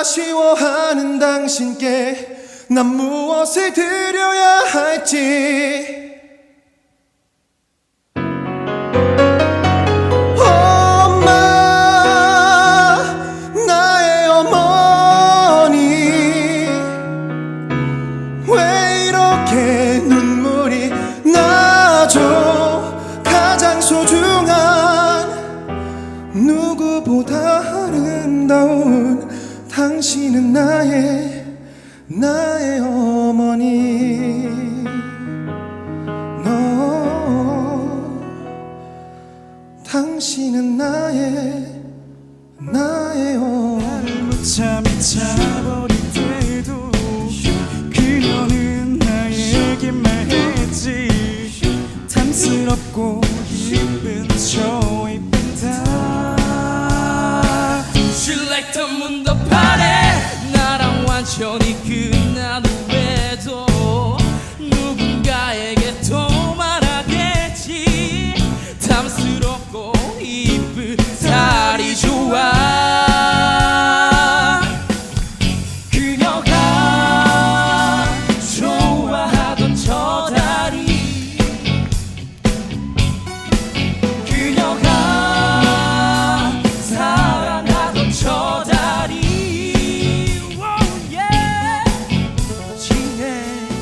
아쉬워하는 당신께 난 무엇을 드려야 할지. 눈물이 나죠? 가장 소중 당신은 나의 나의 어머니. 너 당신은 나의 나의 어머니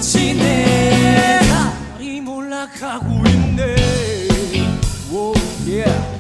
지내 달이 몰락하고 있네 oh yeah.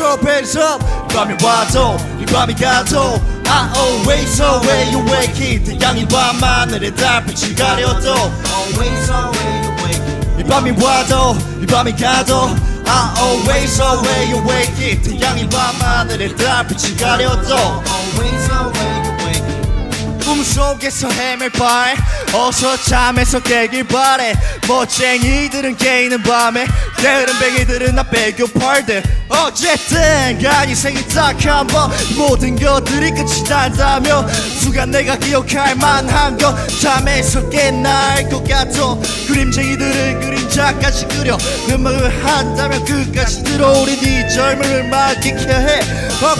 Up, hands up 밤이 와도 이 밤이 가도 I always always you wake it 태양이 밤 하늘에 달빛이 가려도 Always always you wake it 이 밤이 와도 이 밤이 가도 I always always you wake it 태양이 밤 하늘에 달빛이 가려도 Always always you wake it 꿈속에서 헤맬 바에 어서 잠에서 깨길 바래. 멋쟁이들은 깨이는 밤에 게으른 뱅이들은 나 빼고 펄들. 어쨌든 간이 생이 딱 한 번 모든 것들이 끝이 난다며 순간 내가 기억할 만한 건 잠에서 깨날 것 같아. 그림쟁이들은 그림자까지 그려. 음악을 한다면 끝까지 들어오는 이 젊음을 맡기게 해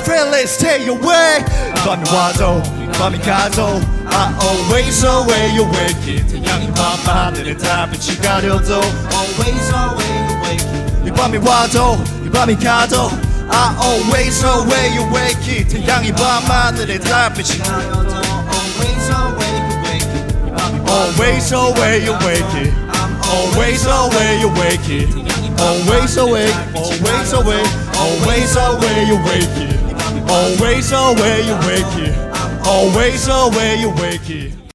friendly stay away. 밤이 와도 밤이 가도 I always always you wake it 태양이 밤 하늘에 달빛이 가려도 Always always you wake it 이 밤이 와도 이 밤이 가도 I always always you wake it 태양이 밤 하늘에 달빛이 가려도 Always always you wake it Always always you wake it Always always you wake it Always awake Always awake Always always you wake it Always always you wake it Always away, you wakey.